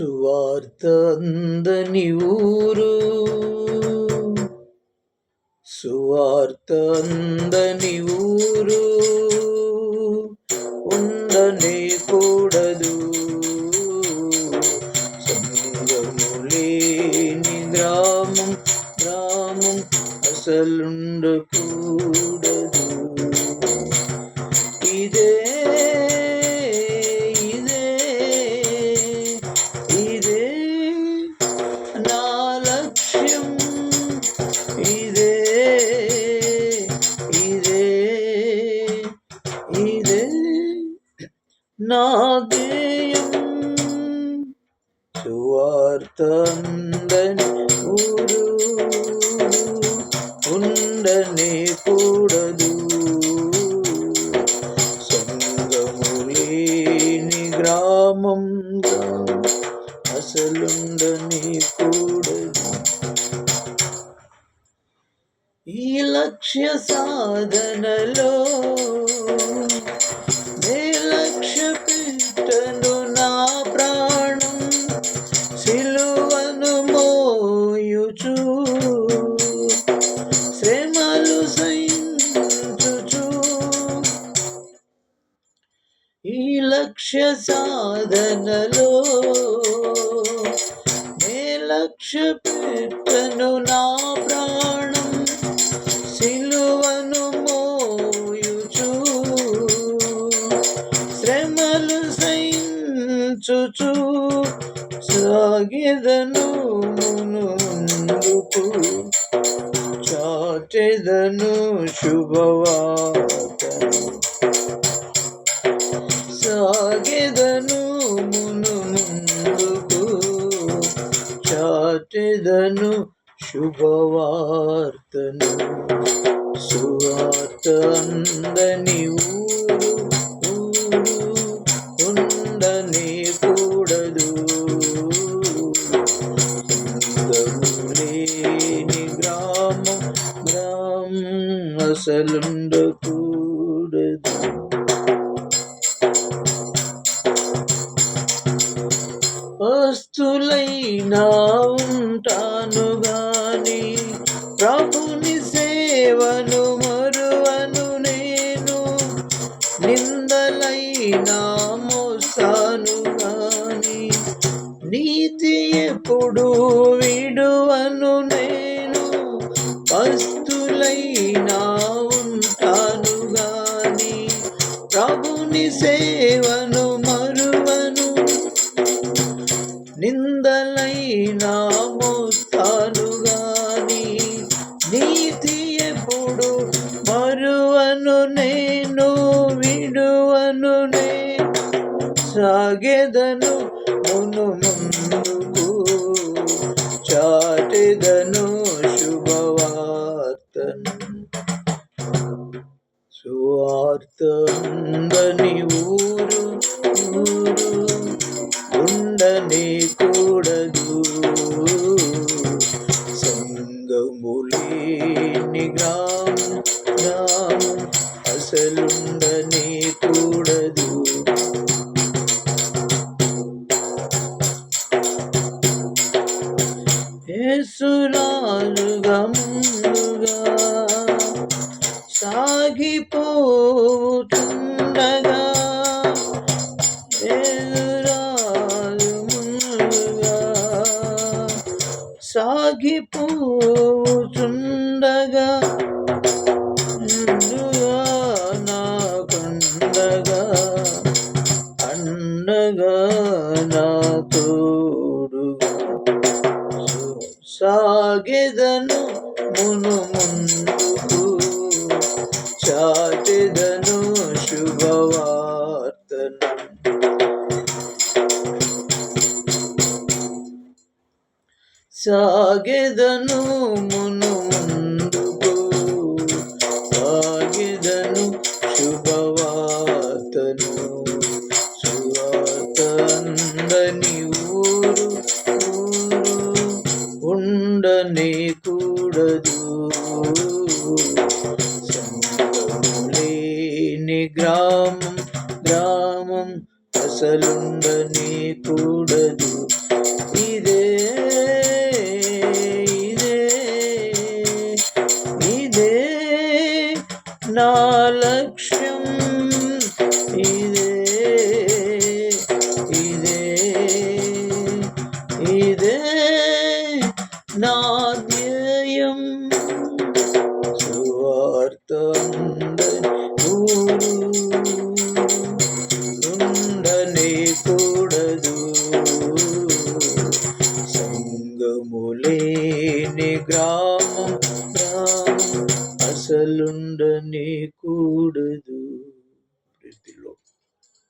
సువార్త అందని ఊరు సువార్త అందని ఊరు ఉండనే కూడదు సంగము లేని గ్రామం గ్రామం అసలుండకూడదు నా ధ్యేయం సువార్త ఊరు ఉండనే కూడదు. సంగము గ్రామం అసలుండని కూడదు. ఈ లక్ష్య సాధనలో లక్ష్య సాధనలో నే లక్ష్య పెట్టను నా ప్రాణం సిలువను మోయుచు. శ్రమలు సహించుచు సాగిదను ముందుకు చాటెదను శుభవా సాగెదను మును ముందుకు చాటెదను శుభవార్తను. సువార్త అందని ఊరు ఊరు ఉండనే కూడదు. లేని గ్రామం గ్రామం అసలుండకూడదు వస్తులైనా ఉంటాను గాని ప్రభుని సేవను మరువను నేను. నిందలైనా మోస్తాను గాని నీతి ఎప్పుడు నిందలైనా మోస్తాను గాని నీతి ఎప్పుడు మరువను నేను విడువను నే సాగెదను మును ముందుకు చాటెదను సాగిపోతుండగా ఎదురాలు ముందుగా సాగిపోతుండగా ముందుగా నా అండగా నా తోడుగా సాగెదను మును ముందు శుభవార్తను సాగెదను మును ముందుకు సాగెదను శుభవార్తను సువార్త అందని లక్ష్యం ఇదే ఇదే ఇదే నా ధ్యేయం సువార్త